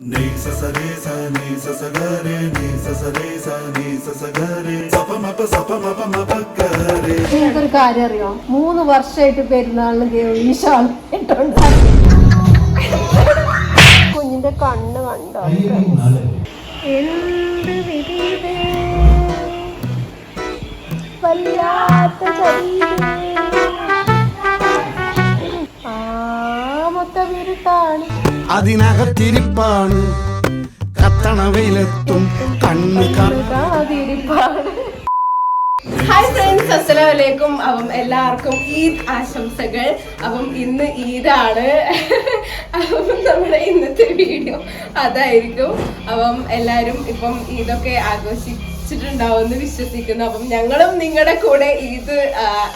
Re നിങ്ങൾക്കൊരു കാര്യം അറിയോ? മൂന്ന് വർഷമായിട്ട് പെരുന്നാളിന് ദൈവം കുഞ്ഞിന്റെ കണ്ണ് കണ്ടോ? എന്ത് വല്ലാത്ത. അതിനകത്തിരിപ്പാണ്. കത്തണ വെയിലെത്തും കണ്ണ് ഹായ് ഫ്രണ്ട്സ് അസ്സലാം വലൈക്കും അപ്പം എല്ലാവർക്കും ഈദ് ആശംസകൾ. അപ്പം ഇന്ന് ഈദാണ്. അപ്പം നമ്മുടെ ഇന്നത്തെ വീഡിയോ അതായിരിക്കും. അപ്പം എല്ലാവരും ഇപ്പം ഈദൊക്കെ ആഘോഷിച്ചിട്ടുണ്ടാവും എന്ന് വിശ്വസിക്കുന്നു. അപ്പം ഞങ്ങളും നിങ്ങളുടെ കൂടെ ഈദ്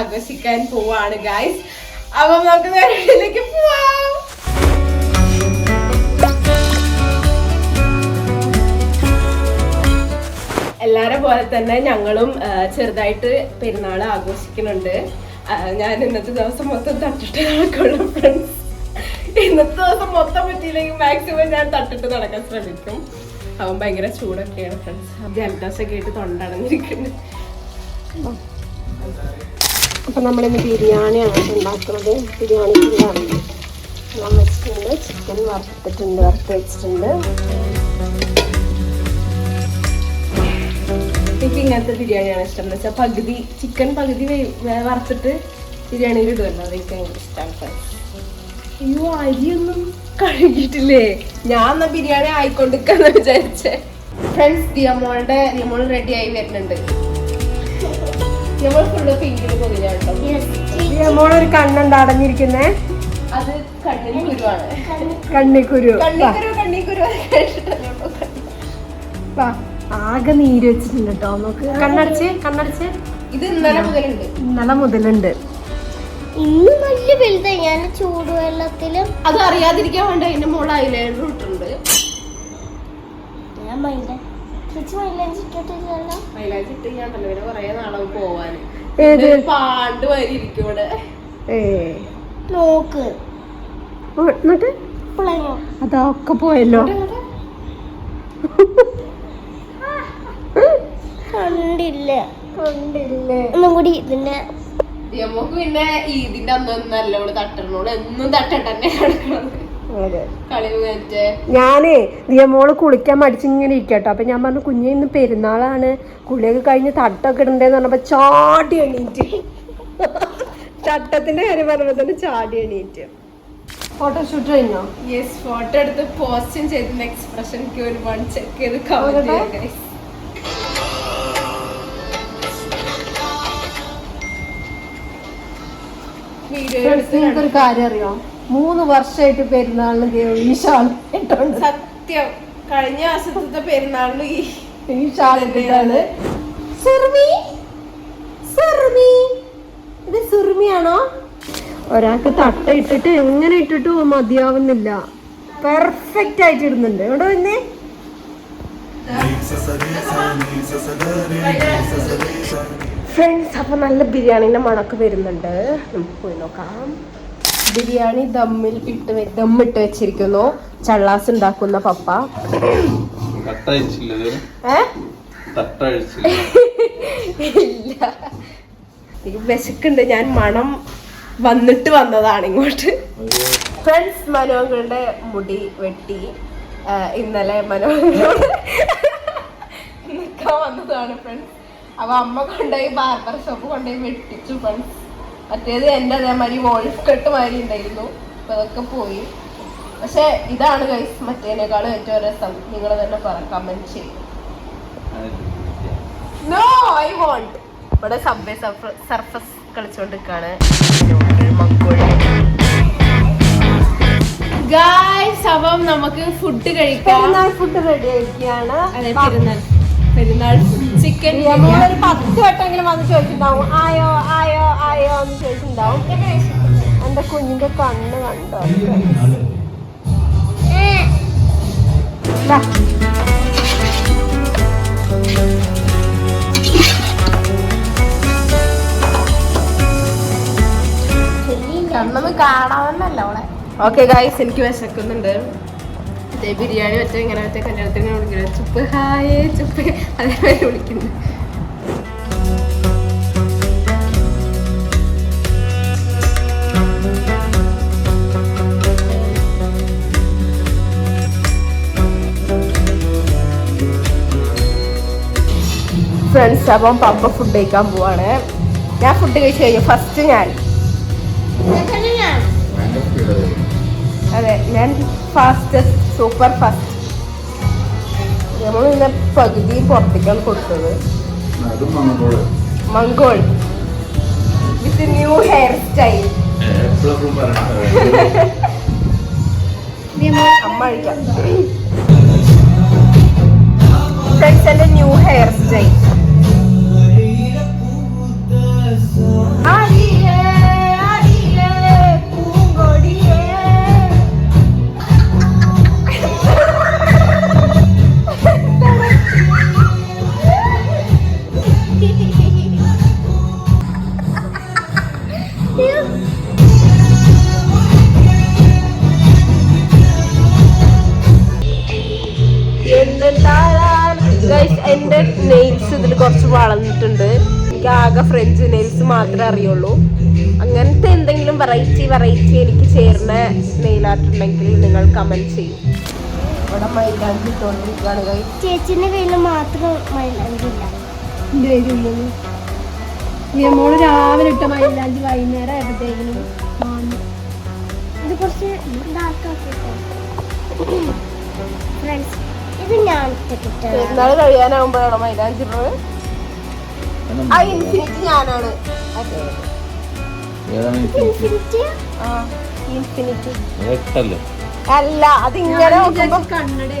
ആഘോഷിക്കാൻ പോവാണ് ഗായ്സ് അപ്പം നമുക്ക് നേരത്തിലേക്ക് പോവാം. എല്ലാരെ പോലെ തന്നെ ഞങ്ങളും ചെറുതായിട്ട് പെരുന്നാൾ ആഘോഷിക്കുന്നുണ്ട്. ഞാൻ ഇന്നത്തെ ദിവസം മൊത്തം തട്ടിട്ട് നടക്കുള്ളൂ ഫ്രണ്ട്സ് ഇന്നത്തെ ദിവസം മൊത്തം പറ്റിയില്ലെങ്കിൽ മാക്സിമം ഞാൻ തട്ടിട്ട് നടക്കാൻ ശ്രമിക്കും. അവൻ ഭയങ്കര ചൂടൊക്കെയാണ് ഫ്രണ്ട്സ് ജലദോഷമൊക്കെ ആയിട്ട് തൊണ്ടടഞ്ഞിരിക്കുന്നത് അപ്പൊ നമ്മളിന്ന് ബിരിയാണിയാണ് ഉണ്ടാക്കുന്നത്. ബിരിയാണി ഞാൻ വെച്ചിട്ടുണ്ട് ചിക്കൻ വറുത്തിട്ടുണ്ട് വറുത്ത് വെച്ചിട്ടുണ്ട്. എനിക്ക് ഇങ്ങനത്തെ ബിരിയാണിയാണ് ഇഷ്ടം. എന്ന് വെച്ചാൽ പകുതി ചിക്കൻ പകുതി വറുത്തിട്ട് ബിരിയാണിയിൽ ഇടുമല്ലോ അതെനിക്ക് ഭയങ്കര ഇഷ്ടമാണ് അയ്യോ അരിയൊന്നും കഴുകിയിട്ടില്ലേ? ഞാൻ എന്നാ ബിരിയാണി ആയിക്കൊണ്ടിരിക്കാന്ന് വിചാരിച്ചേ. ഫ്രണ്ട്സ് ദിയമോളുടെ ദിയമോൾ റെഡി ആയി വരുന്നുണ്ട്. ദിയമോൾ ഫുള്ള് പിങ്കിന് പൊതിഞ്ഞാട്ടോ ദിയമോൾ ഒരു കണ്ണുണ്ട് അടഞ്ഞിരിക്കുന്നേ? അത് കണ്ണിന് കുരുവാണ്. കണ്ണിക്കുരു. കണ്ണിക്കുരു കണ്ണിക്കുരു. വാ, ആകെ നീര് വെച്ചിട്ടുണ്ട് കേട്ടോ നോക്ക് കണ്ണടച്ച് കണ്ണടച്ച്. ഇത് ഇന്നലെ മുതലുണ്ട്. ഇന്നലെ മുതലുണ്ട്. ഇന്ന് നല്ല വലുതായി ഞാൻ ചൂടുവെള്ളത്തിലും അത് അറിയാതിരിക്കാൻ വേണ്ടി അതിന്റെ മുകളിൽ ഐലൈനർ ഇട്ടുണ്ട് ഞാൻ അതൊക്കെ പോയല്ലോ. കണ്ടില്ല. കണ്ടില്ലേ. ഒന്നും കൂടി ഇതിന്റെ നമുക്ക് പിന്നെ ഈദിന്റെ അന്നൊന്നും നല്ലോണം തട്ടണോൾ എന്നും തട്ടട്ടെ തന്നെ കിടക്കണത് അതെ. കളി മറ്റേ ഞാനേ ദിയമോൾ കുളിക്കാൻ മടിച്ചിങ്ങനെ ഇരിക്കട്ടോ. അപ്പൊ ഞാൻ പറഞ്ഞു കുഞ്ഞെ ഇന്ന് പെരുന്നാളാണ്. കുളിയൊക്കെ കഴിഞ്ഞ് തട്ടൊക്കെ ഇടണ്ടേന്ന് പറഞ്ഞപ്പോ ചാടി എണീറ്റ്. തട്ടത്തിന്റെ കാര്യം പറഞ്ഞപ്പോ തന്നെ ചാടി എണീറ്റ്. ഫോട്ടോഷൂട്ട് കഴിഞ്ഞോ? യെസ് ഫോട്ടോ എടുത്ത് പോസ്റ്റും ചെയ്തിരുന്ന. എക്സ്പ്രഷൻ ഒരു വൺ ചെക്ക് ചെയ്ത് കമന്റ് എടുത്ത് നിങ്ങൾക്കൊരു കാര്യം അറിയോ? മൂന്ന് വർഷമായിട്ട് പെരുന്നാളിന് ദൈവം ഈ ഷാൾ ഇട്ടോണ്ട് സത്യം. കഴിഞ്ഞ മാസത്തെ പെരുന്നാളിന് ഈ ഈ ഷാൾ ഇട്ടിട്ടാണ്. സുർമി? സുർമി? ഇത് സുർമിയാണോ? ഒരാൾക്ക് തട്ട ഇട്ടിട്ട് എങ്ങനെ ഇട്ടിട്ട് മതിയാവുന്നില്ല. പെർഫെക്റ്റ് ആയിട്ട് ഇടുന്നുണ്ട്. ഇവിടെ വന്നേ? ni sa sa ഫ്രണ്ട്സ് അപ്പൊ നല്ല ബിരിയാണിന്റെ മണക്ക് വരുന്നുണ്ട്. നമുക്ക് പോയി നോക്കാം. ബിരിയാണി ദമ്മിൽ ഇട്ട് ദമ്മിട്ട് വെച്ചിരിക്കുന്നു. ചള്ളാസ് ഉണ്ടാക്കുന്ന പപ്പ. ഇല്ല. വിശക്കുണ്ട്. ഞാൻ മണം വന്നിട്ട് വന്നതാണ് ഇങ്ങോട്ട്. ഫ്രണ്ട്സ് മനോഹരുടെ മുടി വെട്ടി. ഇന്നലെ മനോഹരോട് നിൽക്കാൻ വന്നതാണ് ഫ്രണ്ട്സ് അപ്പൊ അമ്മ കൊണ്ടുപോയി ബാർബർ ഷോപ്പ് കൊണ്ടുപോയി വെട്ടിച്ചു ഫ്രണ്ട്സ് മറ്റേത് എന്റെ അതേമാതിരി വോൾഫ് കട്ട് മാതിരി ഉണ്ടായിരുന്നു. അപ്പൊ അതൊക്കെ പോയി. പക്ഷെ ഇതാണ് ഗൈസ് മറ്റേനേക്കാളും ഏറ്റവും രസം. നിങ്ങൾ തന്നെ പറ കമന്റ് ചെയ്യും. നോ ഐ വോണ്ട് ഇവിടെ സബ്വേ സർഫസ് കളിച്ചോണ്ടിരിക്കാണ്. ഗായ്സ് അപ്പം നമുക്ക് ഫുഡ് കഴിക്കാം. ഫുഡ് റെഡി ആയിരിക്കുകയാണ് പെരുന്നാൾ. പെരുന്നാൾ ചിക്കൻ ഒരു പത്ത് വട്ടമെങ്കിലും വന്ന് ചോദിച്ചിട്ടുണ്ടാവും ആയോ ആയോ ആയോ എന്ന് ചോദിച്ചിട്ടുണ്ടാവും. എന്റെ കുഞ്ഞിന്റെ കണ്ണ് കണ്ടോ. കണ്ണൊന്നും കാണാമെന്നല്ല അവളെ? ഓക്കെ ഗായ്സ് എനിക്ക് വിശക്കുന്നുണ്ട്. മറ്റേ ബിരിയാണി മറ്റേ ഇങ്ങനെ മറ്റേ കല്യാണത്തിന് വിളിക്കുന്നത് ചുപ്പ് ഹായ് ചുപ്പ് അതേപോലെ വിളിക്കുന്നത് ഫ്രണ്ട്സ് അപ്പം പപ്പ ഫുഡ് കഴിക്കാൻ പോവാണ്. ഞാൻ ഫുഡ് കഴിച്ചു കഴിഞ്ഞു. ഫസ്റ്റ് ഞാൻ. അതെ ഞാൻ ഫാസ്റ്റസ്റ്റ് സൂപ്പർ ഫസ്റ്റ്. നമ്മൾ ഇന്ന് പകുതി പുറത്തേക്കാണ് കൊടുത്തത്. മംഗോൾ. വിത്ത് ന്യൂ ഹെയർ സ്റ്റൈൽ അമ്മ അഴിക്കാം. ഫ്രണ്ട്സ് എന്റെ ന്യൂ ഹെയർ സ്റ്റൈൽ നെയിൽസ് ഇതിൽ കുറച്ച് വളർന്നിട്ടുണ്ട്. എനിക്ക് ആകെ ഫ്രഞ്ച് നെയിൽസ് മാത്രമേ അറിയുള്ളൂ. അങ്ങനത്തെ എന്തെങ്കിലും വെറൈറ്റി വെറൈറ്റി എനിക്ക് ചേർന്ന നെയിൽ ആർട്ട് ഉണ്ടെങ്കിൽ നിങ്ങൾ കമന്റ് ചെയ്യും. ഇവിടെ മൈലാഞ്ചി ഇട്ടുകൊണ്ടിരിക്കുകയാണ് ചേച്ചിന്റെ കയ്യിൽ മാത്രം മൈലാഞ്ചില്ല മോൾ രാവിലെ ഇട്ട മൈലാഞ്ചി വൈകുന്നേരം ആയപ്പോഴത്തേക്കിനും ഇത് കുറച്ച് ഡാർക്ക് ആക്കിട്ടോ ഫ്രണ്ട്സ് പെരുന്നാൾ കഴിയാനാവുമ്പോഴാണോ മൈലാഞ്ചി ഇടുന്നത് ആ ഇൻഫിനിറ്റി ഞാനാണ്. അതെ. ഇൻഫിനിറ്റി? ആ ഇൻഫിനിറ്റി. എട്ടല്ലേ അല്ല അത് ഇങ്ങനെ നോക്കുമ്പോ കണ്ണട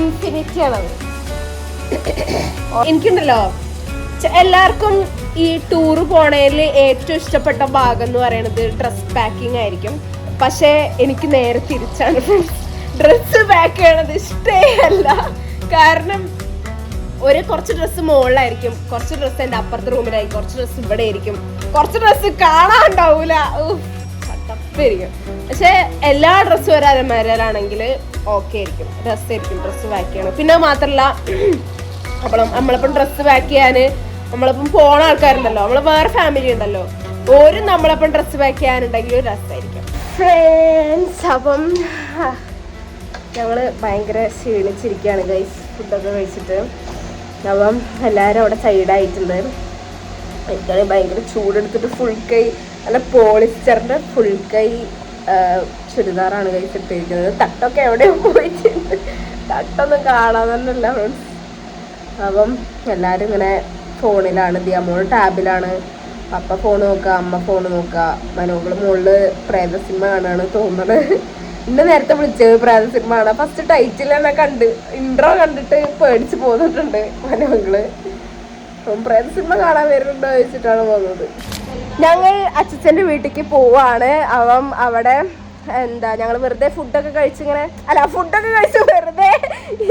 ഇൻഫിനിറ്റി ആണത് എനിക്കുണ്ടല്ലോ. എല്ലാവർക്കും ഈ ടൂർ പോണേൽ ഏറ്റവും ഇഷ്ടപ്പെട്ട ഭാഗം എന്ന് പറയുന്നത് ഡ്രസ് പാക്കിംഗ് ആയിരിക്കും. പക്ഷേ എനിക്ക് നേരെ തിരിച്ചാണ്. ഡ്രസ്സ് പാക്ക് ചെയ്യണത് ഇഷ്ടേ അല്ല കാരണം ഒരു കുറച്ച് ഡ്രസ്സ് മുകളിലായിരിക്കും കുറച്ച് ഡ്രസ്സ് എന്റെ അപ്പുറത്തെ റൂമിലായി കുറച്ച് ഡ്രസ്സ് ഇവിടെ ആയിരിക്കും കുറച്ച് ഡ്രസ്സ് കാണാണ്ടാവൂല. തപ്പായിരിക്കും പക്ഷെ എല്ലാ ഡ്രസ്സും ഒരു അലമാരയിലാണെങ്കിൽ ഓക്കെ ആയിരിക്കും. ഡ്രസ്സ് ആയിരിക്കും ഡ്രസ്സ് പാക്ക് ചെയ്യണം. പിന്നെ മാത്രമല്ല അപ്പം നമ്മളിപ്പം ഡ്രസ്സ് പാക്ക് ചെയ്യാൻ നമ്മളിപ്പം പോണ ആൾക്കാരുണ്ടല്ലോ. നമ്മൾ വേറെ ഫാമിലി ഉണ്ടല്ലോ. ഓരും നമ്മളപ്പം ഡ്രസ്സ് പാക്ക് ചെയ്യാനുണ്ടെങ്കിൽ ഒരു രസമായിരിക്കും ഫ്രണ്ട്സ് അപ്പം ഞങ്ങൾ ഭയങ്കര ക്ഷീണിച്ചിരിക്കുകയാണ് ഗൈസ് ഫുഡൊക്കെ കഴിച്ചിട്ട്. അപ്പം എല്ലാവരും അവിടെ സൈഡായിട്ടുണ്ട് എനിക്കാണെങ്കിൽ ഭയങ്കര ചൂടെടുത്തിട്ട് ഫുൾ കൈ നല്ല പോളിസ്റ്ററിന്റെ ഫുൾ കൈ ചുരിദാറാണ് കൈ ഇട്ടിരിക്കുന്നത് തട്ടൊക്കെ എവിടെയോ പോയിട്ടുണ്ട്. തട്ടൊന്നും കാണാൻ തന്നെയല്ല ഫ്രണ്ട്സ് അപ്പം എല്ലാവരും ഇങ്ങനെ ഫോണിലാണ്. ദിയമോൾ ടാബിലാണ്. അപ്പ ഫോൺ നോക്കുക അമ്മ ഫോൺ നോക്കുക. മനോകൾ മുകളിൽ പ്രേത സിനിമ കാണാണ് തോന്നുന്നത്. ഇന്ന് നേരത്തെ വിളിച്ചത് പ്രേത സിനിമയാണ്. ഫസ്റ്റ് ടൈറ്റിൽ തന്നെ കണ്ട് ഇൻട്രോ കണ്ടിട്ട് പേടിച്ച് പോന്നിട്ടുണ്ട് മനോകൾ അപ്പം പ്രേത സിനിമ കാണാൻ വരുന്നുണ്ടോ ചോദിച്ചിട്ടാണ് പോകുന്നത്. ഞങ്ങൾ അച്ഛന്റെ വീട്ടിലേക്ക് പോവാണ്. അവൻ അവിടെ എന്താ ഞങ്ങൾ വെറുതെ ഫുഡൊക്കെ കഴിച്ചിങ്ങനെ അല്ല ഫുഡൊക്കെ കഴിച്ച് വെറുതെ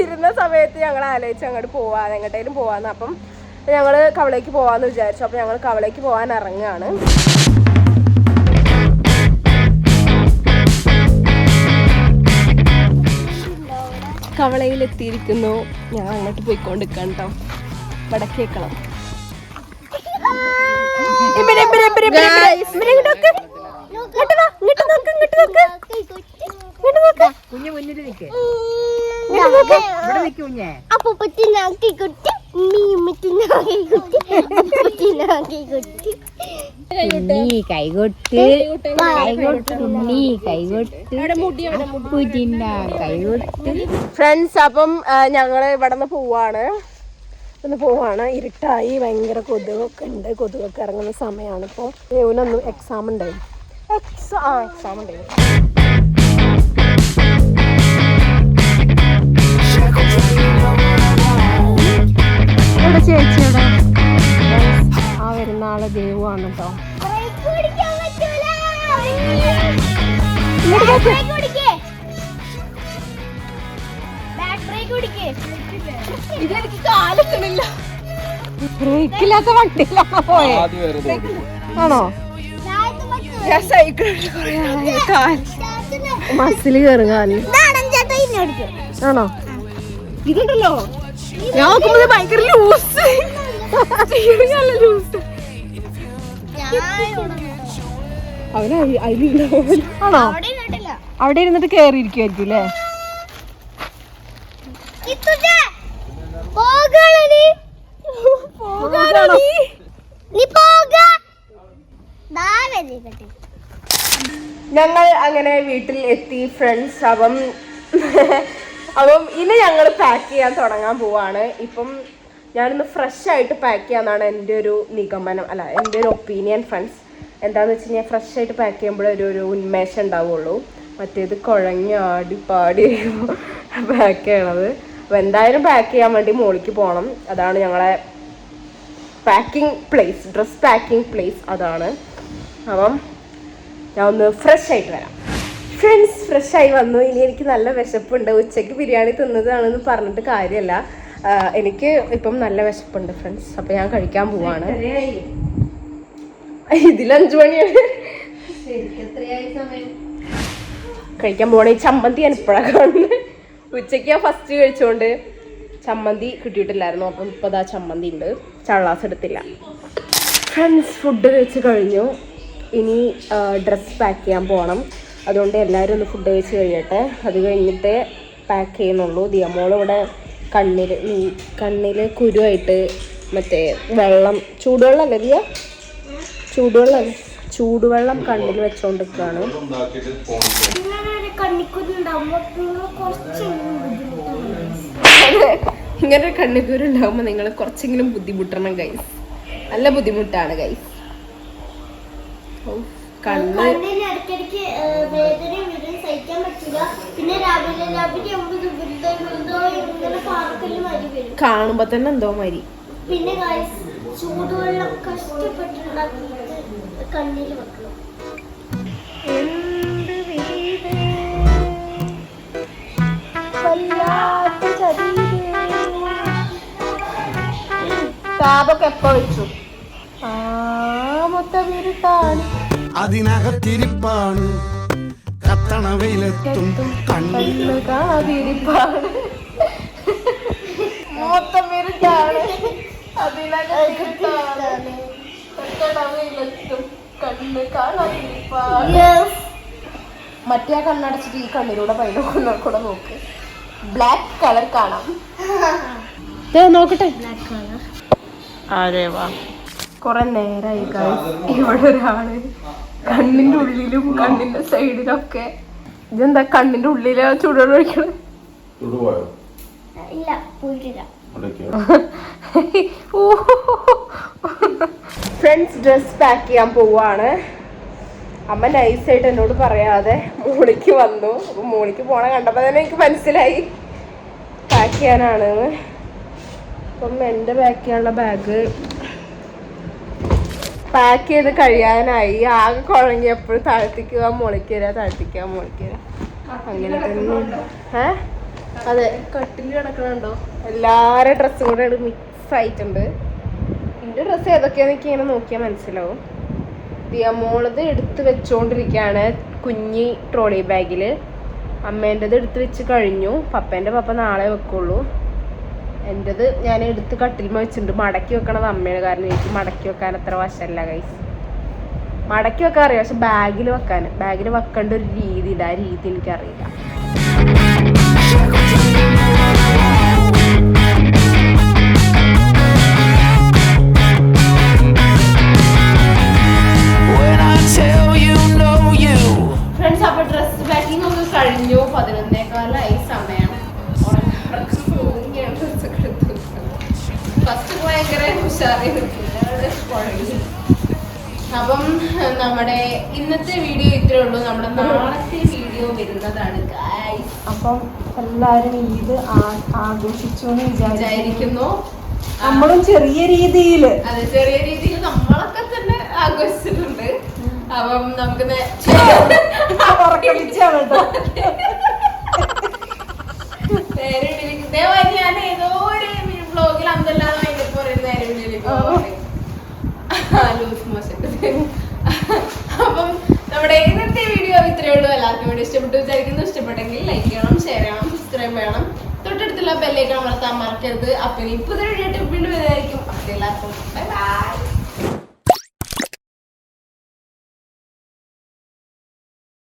ഇരുന്ന സമയത്ത് ഞങ്ങൾ ആലോചിച്ച് അങ്ങോട്ട് പോവാന്ന് എങ്ങോട്ടേലും പോവാന്ന്. അപ്പം ഞങ്ങൾ കവളേക്ക് പോവാന്ന് വിചാരിച്ചു. അപ്പം ഞങ്ങൾ കവളേക്ക് പോകാൻ ഇറങ്ങുകയാണ്. കവളയിലെത്തിയിരിക്കുന്നു. ഞാൻ അങ്ങോട്ട് പോയിക്കൊണ്ടിരിക്കാം കേട്ടോ വടക്കേക്കണം കുഞ്ഞു ഇവിടെ നിൽക്കേ നോക്ക് അപ്പൂപ്പത്തിനാക്കി കുട്ടി ഫ്രണ്ട്സ് അപ്പം ഞങ്ങൾ ഇവിടെ നിന്ന് പോവാണ്. ഒന്ന് പോവാണ്. ഇരുട്ടായി ഭയങ്കര കൊതുകൊക്കെ ഉണ്ട്. കൊതുകൊക്കെ ഇറങ്ങുന്ന സമയമാണ് ഇപ്പോൾ ദേവനൊന്നും എക്സാം ഉണ്ടായി എക്സാം എക്സാം ഉണ്ടായി ഇതെനിക്ക് കാലെത്തണില്ല ബ്രേക്കില്ലാത്ത വണ്ടിയിലാണ് പോയെ? ആദ്യം വെറുതെ ആണോ? ഞാൻ സൈക്കിളിൽ മസിൽ കയറും ആണോ? ഇതുണ്ടല്ലോ. ഞാൻ നോക്കുമ്പോ ഭയങ്കര ലൂസ് ലൂസ് അവന് അതിലുണ്ടാവും ആണോ അവിടെ ഇരുന്നിട്ട് അവിടെ ഇരുന്നിട്ട് കേറിയിരിക്കുമായിരിക്കും അല്ലേ ഞങ്ങൾ അങ്ങനെ വീട്ടിൽ എത്തി ഫ്രണ്ട്സ് അപ്പം അപ്പം ഇനി ഞങ്ങൾ പാക്ക് ചെയ്യാൻ തുടങ്ങാൻ പോവാണ്. ഇപ്പം ഞാനിന്ന് ഫ്രഷ് ആയിട്ട് പാക്ക് ചെയ്യാന്നാണ് എന്റെ ഒരു നിഗമനം അല്ല എന്റെ ഒരു ഒപ്പീനിയൻ ഫ്രണ്ട്സ് എന്താന്ന് വെച്ച് കഴിഞ്ഞാൽ ഫ്രഷ് ആയിട്ട് പാക്ക് ചെയ്യുമ്പോൾ ഒരു ഉന്മേഷം ഉണ്ടാവുള്ളൂ. മറ്റേത് കുഴങ്ങി ആടി പാടി പാക്ക് ചെയ്യണത്. അപ്പോൾ എന്തായാലും പാക്ക് ചെയ്യാൻ വേണ്ടി മോളിക്ക് പോകണം അതാണ് ഞങ്ങളെ packing place dress packing place അതാണ്. അപ്പം ഞാൻ ഒന്ന് ഫ്രഷ് ആയിട്ട് വരാം. ഫ്രണ്ട്സ് ഫ്രഷ് ആയി വന്നു. ഇനി എനിക്ക് നല്ല വിശപ്പുണ്ട്. ഉച്ചയ്ക്ക് ബിരിയാണി തിന്നതാണെന്ന് പറഞ്ഞിട്ട് കാര്യമല്ല എനിക്ക് ഇപ്പം നല്ല വിശപ്പുണ്ട് ഫ്രണ്ട്സ് അപ്പം ഞാൻ കഴിക്കാൻ പോവാണ്. ഇതിൽ അഞ്ചു മണിയാണ് കഴിക്കാൻ പോവാണ്. ഈ ചമ്മന്തി ഞാൻ ഇപ്പോഴാണ് കാണുന്നത് ഉച്ചയ്ക്ക് ഞാൻ ഫസ്റ്റ് കഴിച്ചോണ്ട് ചമ്മന്തി കിട്ടിയിട്ടില്ലായിരുന്നു. അപ്പം ഇപ്പോൾ അതാ ചമ്മന്തി ഉണ്ട്. ചള്ളാസ് എടുത്തില്ല. ഫ്രണ്ട്സ് ഫുഡ് കഴിച്ച് കഴിഞ്ഞു. ഇനി ഡ്രസ്സ് പാക്ക് ചെയ്യാൻ പോകണം അതുകൊണ്ട് എല്ലാവരും ഒന്ന് ഫുഡ് കഴിച്ച് കഴിയട്ടെ. അത് കഴിഞ്ഞിട്ടേ പാക്ക് ചെയ്യുന്നുള്ളൂ. ദിയമോൾ ഇവിടെ കണ്ണിൽ കണ്ണിൽ കുരുവായിട്ട് മറ്റേ വെള്ളം ചൂടുവെള്ളം അല്ലെ ദിയ? ചൂടുവെള്ളം ചൂടുവെള്ളം കണ്ണിൽ വെച്ചോണ്ടിരിക്കുകയാണ് ഇങ്ങനെ കണ്ണിക്കൂര് ഉണ്ടാകുമ്പോൾ നിങ്ങൾ കുറച്ചെങ്കിലും ബുദ്ധിമുട്ടണം ഗൈസ് നല്ല ബുദ്ധിമുട്ടാണ് ഗൈസ് കണ്ണ് സഹിക്കാൻ പറ്റില്ല. പിന്നെ രാവിലെ രാവിലെ ഇങ്ങനെ വരും. കാണുമ്പോ തന്നെ എന്തോ മരി പിന്നെ ചൂടുവെള്ളം കഷ്ടപ്പെട്ടുണ്ടാക്കിയിട്ട് കണ്ണിൽ വെക്കണം. താപൊക്കെ എപ്പോ വെച്ചു? ആ മൊത്തം അതിനകത്തിരിപ്പാണ്. കത്തണ വെയിലെത്തും കണ്ണ് മൊത്തം കാണാതിരിപ്പാണ് മറ്റേ കണ്ണടച്ചിട്ട് ഈ കണ്ണിലൂടെ പൈന കൂടെ നോക്ക്. ബ്ലാക്ക് കളർ കാണാം. ദേ നോക്കട്ടെ. അതെ വാ കൊറേ നേരായി guys. ഇവിടെ ഒരാൾ കണ്ണിന്റെ ഉള്ളിലും കണ്ണിന്റെ സൈഡിലൊക്കെ. ഇതെന്താ കണ്ണിന്റെ ഉള്ളിലെ പോയിട്ടില്ല ഫ്രണ്ട്സ് ഡ്രസ് പാക്ക് ചെയ്യാൻ പോവാണ്. അമ്മ നൈസായിട്ട് എന്നോട് പറയാതെ മോളിക്ക് വന്നു. അപ്പൊ മോളിക്ക് പോണ കണ്ടപ്പോ തന്നെ എനിക്ക് മനസ്സിലായി. പാക്ക് ചെയ്യാനാണ്. അപ്പം എന്റെ പാക്ക് ചെയ്യാനുള്ള ബാഗ് പാക്ക് ചെയ്ത് കഴിയാനായി. ആകെ കുഴങ്ങി എപ്പോഴും താഴ്ത്തിക്കുക മുളയ്ക്ക് താഴ്ത്തിക്കുക താഴ്ത്തിക്ക് പോവാൻ മുളയ്ക്ക് വരാ അങ്ങനെ തന്നെ. ഏ? അതെ. കട്ടിൽ കിടക്കണുണ്ടോ? എല്ലാവരുടെ ഡ്രസ്സും കൂടെ മിക്സ് ആയിട്ടുണ്ട്. എന്റെ ഡ്രസ്സ് ഏതൊക്കെയാന്ന് എനിക്ക് ഇങ്ങനെ നോക്കിയാൽ മനസ്സിലാവും. ദിയമോളത് എടുത്ത് വെച്ചുകൊണ്ടിരിക്കുകയാണ് കുഞ്ഞി ട്രോളി ബാഗിൽ അമ്മേന്റെത് എടുത്ത് വെച്ച് കഴിഞ്ഞു. പപ്പേന്റെ പപ്പ നാളെ വെക്കുള്ളൂ. എന്റെത് ഞാൻ എടുത്ത് കട്ടിൽ വെച്ചിട്ടുണ്ട്. മടക്കി വെക്കണത് അമ്മയാണ് കാരണം എനിക്ക് മടക്കി വെക്കാൻ അത്ര വശമല്ല കൈസ് മടക്കി വെക്കാൻ അറിയാം പക്ഷെ ബാഗിൽ വെക്കാൻ ബാഗിൽ വെക്കേണ്ട ഒരു രീതി ഉണ്ട് ആ രീതി എനിക്കറിയില്ല. ഫ്രണ്ട്സ് അപ്പൊ ഡ്രസ് പാക്കിംഗ് ഒക്കെ കഴിഞ്ഞു. പതിനൊന്നേക്കാലായി അപ്പം നമ്മുടെ ഇന്നത്തെ വീഡിയോ ഇത്രേ ഉള്ളൂ. നമ്മുടെ നാളത്തെ വീഡിയോ വരുന്നതാണ് അപ്പം എല്ലാവരും ഈദ് ആഘോഷിച്ചു എന്ന് വിചാരിക്കുന്നു. നമ്മളും ചെറിയ രീതിയിൽ അതെ ചെറിയ രീതിയിൽ നമ്മളൊക്കെ തന്നെ ആഘോഷിച്ചിട്ടുണ്ട്. അപ്പം നമുക്ക് ഉറക്കളിച്ചാണ് കേട്ടോ നേരെ ഇടയിലേക്ക് ഇതേമാതിരി ഞാൻ ഏതോ ഒരു വ്ലോഗിൽ അന്തല്ലാതെ അതിന്റെ പറയുന്ന നേരെ ഇടയിലേക്ക് ലൂസ് മോശം അപ്പം നമ്മുടെ ഇന്നത്തെ വീഡിയോ ഉള്ളൂ എല്ലാവർക്കും വീഡിയോ ഇഷ്ടപ്പെട്ടു വിചാരിക്കുന്നു. ഇഷ്ടപ്പെട്ടെങ്കിൽ ലൈക്ക് ചെയ്യണം ഷെയർ ചെയ്യണം സബ്സ്ക്രൈബ് ചെയ്യണം. തൊട്ടടുത്തുള്ള ബെല്ലേക്ക് അമർത്താൻ മറക്കരുത്. അപ്പൊ ഇപ്പോൾ വീഡിയോ വീണ്ടും വരുമായിരിക്കും അപ്പൊ എല്ലാവർക്കും ബൈ ബൈ